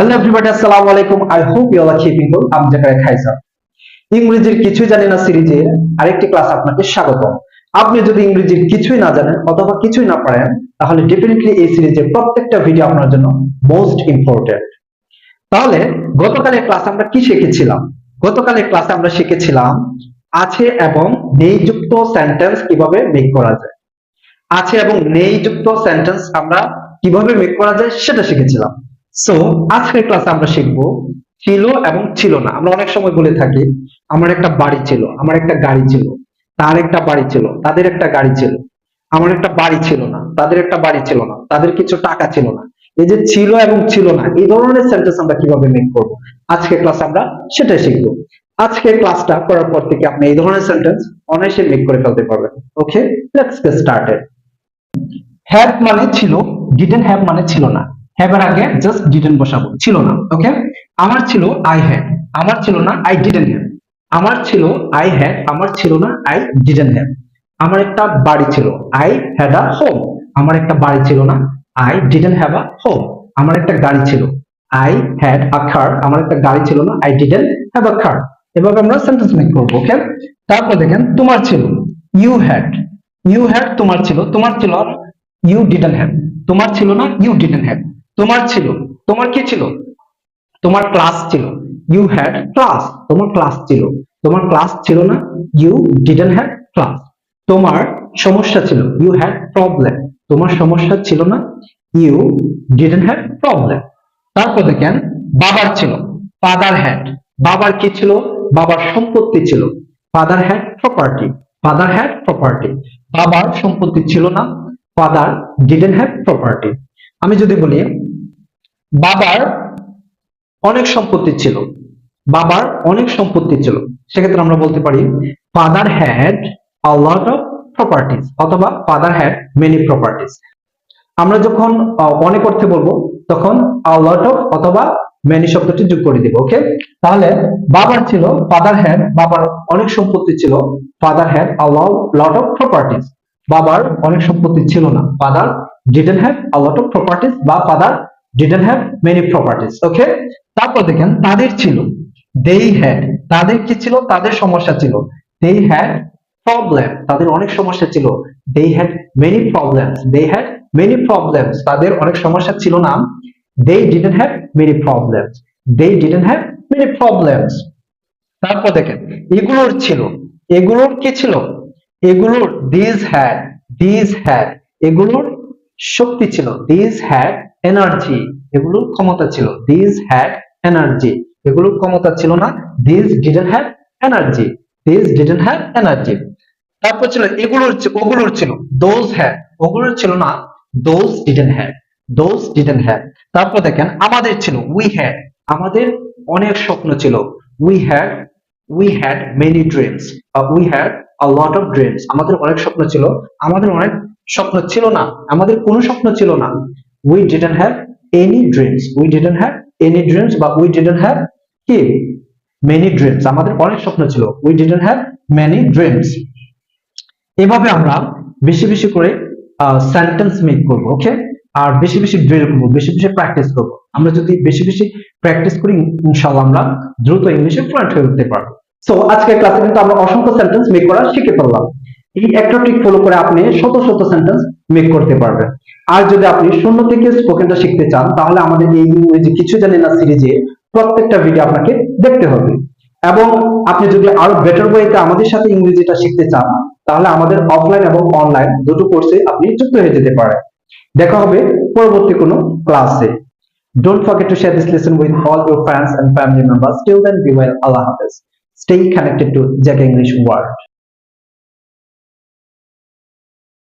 Hello everybody আসসালামু আলাইকুম I hope you are keeping good I'm Zakaria খাইসা ইংরেজির কিছুই জানি না সিরিজে আরেকটি ক্লাস আপনাকে স্বাগতম। আপনি যদি ইংরেজির কিছুই না জানেন অথবা কিছুই না পারেন তাহলে ডেফিনেটলি এই সিরিজের প্রত্যেকটা ভিডিও আপনার জন্য মোস্ট ইম্পর্টেন্ট তাহলে গতকালের ক্লাস আমরা কি শিখেছিলাম? গতকালের ক্লাসে আমরা শিখেছিলাম, আছে এবং নেই যুক্ত সেন্টেন্স কীভাবে মেক করা যায়। আছে এবং নেই যুক্ত সেন্টেন্স আমরা কীভাবে মেক করা যায় সেটা শিখেছিলাম। সো আজকের ক্লাসে আমরা শিখব ছিল এবং ছিল না। আমরা অনেক সময় বলে থাকি, আমার একটা বাড়ি ছিল, আমার একটা গাড়ি ছিল, তার একটা বাড়ি ছিল, তাদের একটা গাড়ি ছিল, আমার একটা বাড়ি ছিল না, তাদের একটা বাড়ি ছিল না, তাদের কিছু টাকা ছিল না। এই যে ছিল এবং ছিল না, এই ধরনের সেন্টেন্স আমরা কীভাবে মেক করব? আজকে ক্লাস আমরা সেটাই শিখব। আজকে ক্লাসটা করার পর থেকে আপনি এই ধরনের সেন্টেন্স অনায়াসে মেক করে ফেলতে পারবেন। Okay let's get started have মানে ছিল ডিডেন্ট হ্যাভ মানে ছিল না। হ্যাভ এর আগে জাস্ট ডিডেন্ট বসাবো। ছিল না ওকে আমার ছিল আই হ্যাড আমার ছিল না আই ডিডেন্ট হ্যাভ আমার ছিল আই হ্যাড আমার ছিল না আই ডিডেন্ট হ্যাভ আমার একটা বাড়ি ছিল। আই হ্যাড আ হোম আমার একটা বাড়ি ছিল না I didn't have a home আমার একটা গাড়ি ছিল। আই হ্যাড আ কার আমার একটা গাড়ি ছিল না I didn't have a car এভাবে আমরা সেন্টেন্স মেক করব ওকে তারপর দেখেন, তোমার ছিল। ইউ হ্যাড ইউ হ্যাড তোমার ছিল। তোমার ছিল ইউ ডিডেন্ট হ্যাভ তোমার ছিল না ইউ ডিডেন্ট হ্যাভ তোমার ছিল? তোমার কি ছিল? তোমার ক্লাস ছিল। ইউ হ্যাড ক্লাস তোমার ক্লাস ছিল। তোমার ক্লাস ছিল না? ইউ ডিডেন্ট হ্যাড ক্লাস তোমার সমস্যা ছিল। ইউ হ্যাড প্রবলেম তোমার সমস্যা ছিল না? ইউ ডিডেন্ট হ্যাড প্রবলেম তারপর দেখেন, বাবার ছিল। ফাদার হ্যাড বাবার কি ছিল? বাবার সম্পত্তি ছিল। Father had property father had property বাবার সম্পত্তি ছিল না? ফাদার ডিডেন্ট হ্যাভ প্রপার্টি আমি যদি বলি বাবার অনেক সম্পত্তি ছিল। বাবার অনেক সম্পত্তি ছিল। সেক্ষেত্রে আমরা বলতে পারি father had a of properties অথবা ফাদার হ্যাড মেনি প্রপার্টিস আমরা যখন অনেক অর্থে বলব, তখন আ অফ অথবা মেনি শব্দটি যোগ করে দিব ওকে তাহলে বাবার ছিল ফাদার হ্যাড বাবার অনেক সম্পত্তি ছিল father had a lot of properties বাবার অনেক সম্পত্তি ছিল না। Father didn't have a of properties বা father didn't have many properties okay তারপর দেখেন, তাদের ছিল। দেই হ্যাড তাদের কি ছিল? তাদের সমস্যা ছিল। দেই হ্যাড প্রবলেম তাদের অনেক সমস্যা ছিল। They had many problems they had many problems তাদের অনেক সমস্যা ছিল না they didn't have many problems they didn't have many problems তারপর দেখেন, এগুলোর ছিল। এগুলোর কি ছিল? এগুলোর দিস হ্যাড দিস হ্যাড এগুলোর শক্তি ছিল। দিস হ্যাড এনার্জি এগুলোর ক্ষমতা ছিল। দিস হ্যাড এনার্জি এগুলোর ক্ষমতা ছিল না। This didn't have energy this didn't have energy তারপর ছিল, এগুলোর ওগুলোর ছিল। দোজ হ্যাড ওগুলোর ছিল না। Those didn't have those didn't have তারপর দেখেন, আমাদের ছিল উই হ্যাড আমাদের অনেক স্বপ্ন ছিল। We had we had many dreams we had a lot of dreams আমাদের অনেক স্বপ্ন ছিল, আমাদের অনেক স্বপ্ন ছিল না। আমাদের কোনো স্বপ্ন ছিল না। We didn't have any dreams we didn't have any dreams বা উই ডিডেন্ট হ্যাভ কি? মেনি ড্রিমস আমাদের অনেক স্বপ্ন ছিল। We didn't have many dreams এভাবে আমরা বেশি বেশি করে সেন্টেন্স মেক করব ওকে আর বেশি বেশি ড্রিল করব, বেশি বেশি প্র্যাকটিস করব। আমরা যদি বেশি বেশি প্র্যাকটিস করি, ইনশাআল্লাহ আমরা দ্রুত ইংলিশে ফ্লুয়েন্ট হয়ে উঠতে পারব। সো আজকের ক্লাসে কিন্তু আমরা অসংখ্য সেন্টেন্স মেক করা শিখে ফেললাম। এই একটা ট্রিক ফলো করে আপনি শত শত সেন্টেন্স মেক করতে পারবেন। আর যদি আপনি শূন্য থেকে স্পোকেনটা শিখতে চান, তাহলে আমাদের এই ইংরেজি কিছু জানি না সিরিজে প্রত্যেকটা ভিডিও আপনাকে দেখতে হবে। এবং আপনি যদি আরও বেটার ওয়েতে আমাদের সাথে ইংরেজিটা শিখতে চান, তাহলে আমাদের অফলাইন এবং অনলাইন দুটো কোর্সে আপনি যুক্ত হয়ে যেতে পারেন। দেখা হবে পরবর্তী কোনো ক্লাসে don't forget to share this lesson with all your friends and family members till then be well আল্লাহ হাফেজ। Stay connected to Jack English world